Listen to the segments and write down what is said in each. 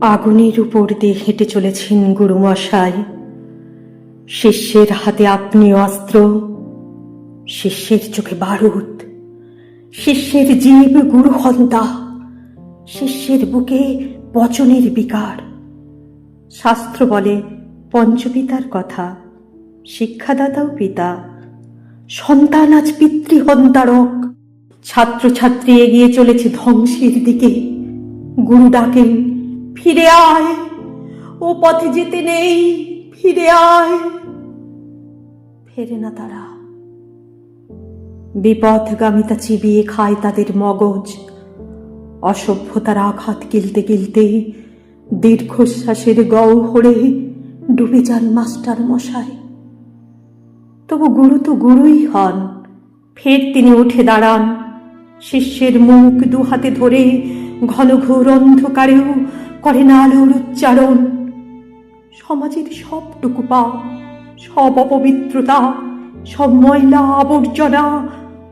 আগুনের উপর দিয়ে হেঁটে চলেছেন গুরুমশাই। শিষ্যের হাতে আগ্নেয় অস্ত্র, শিষ্যের চোখে বারুদ, শিষ্যের জীব গুরু হন্তা শিষ্যের বুকে পচনের বিকার। শাস্ত্র বলে, পঞ্চপিতার কথা, শিক্ষাদাতাও পিতা, সন্তান আজ পিতৃহন্তারক। ছাত্রছাত্রী এগিয়ে চলেছে ধ্বংসের দিকে। গুরু ডাকেন ফিরে আয়। ও পথে যেতে নেই, ফিরে আয়। ফেরে না তারা। বিপথগামিতা চিবিয়ে খায় তাদের মগজ। অসভ্যতার আঘাত গিলতে গিলতে দীর্ঘশ্বাসের গহ্বরে ডুবে যান মাস্টার মশাই। তবু গুরু তো গুরুই হন। ফের তিনি উঠে দাঁড়ান। শিষ্যের মুখ দু হাতে ধরে ঘন ঘোর অন্ধকারেও না আলোর উচ্চারণ। সমাজের সবটুকু পাপ, সব অপবিত্রতা, সব ময়লা আবর্জনা,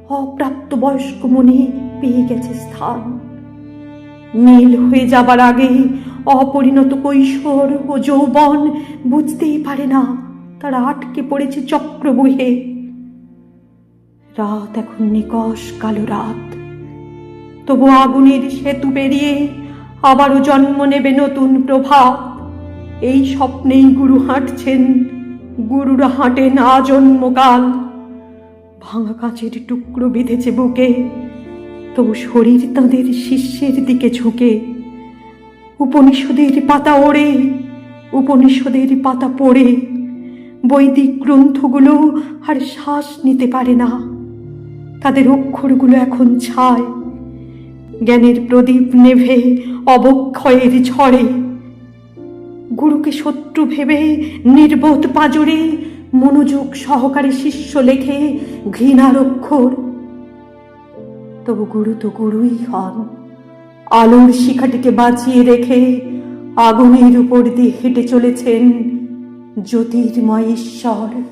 অপ্রাপ্ত বয়স্ক মনে পেয়ে গেছে স্থান। নীল হয়ে যাবার আগে অপরিণত কৈশোর ও যৌবন বুঝতেই পারে না তারা আটকে পড়েছে চক্রবহে। রাত এখন নিকশ কালো রাত। তবু আগুনের সেতু পেরিয়ে আবারও জন্ম নেবে নতুন প্রভাব এই স্বপ্নেই গুরু হাঁটছেন, গুরুরা হাঁটেন আজন্মকাল ভাঙা কাঁচের টুকরো বিঁধেছে বুকে তবু শরীর তাঁদের শিষ্যের দিকে ঝুঁকে। উপনিষদের পাতা ওড়ে, উপনিষদের পাতা পড়ে। বৈদিক গ্রন্থগুলো আর শ্বাস নিতে পারে না। তাদের অক্ষরগুলো এখন ছায়। জ্ঞানের প্রদীপ নেভে, অবক্ষয়ের ঝড়ে। গুরুকে শত্রু ভেবে, নির্বোধ পাজরে, মনোযোগ সহকারে শিষ্য লেখে ঘৃণার অক্ষর তবু গুরু তো গুরুই হন। আলোর শিখাটিকে বাঁচিয়ে রেখে, আগুনের উপর দিয়ে হেঁটে চলেছেন জ্যোতির্ময় ঈশ্বর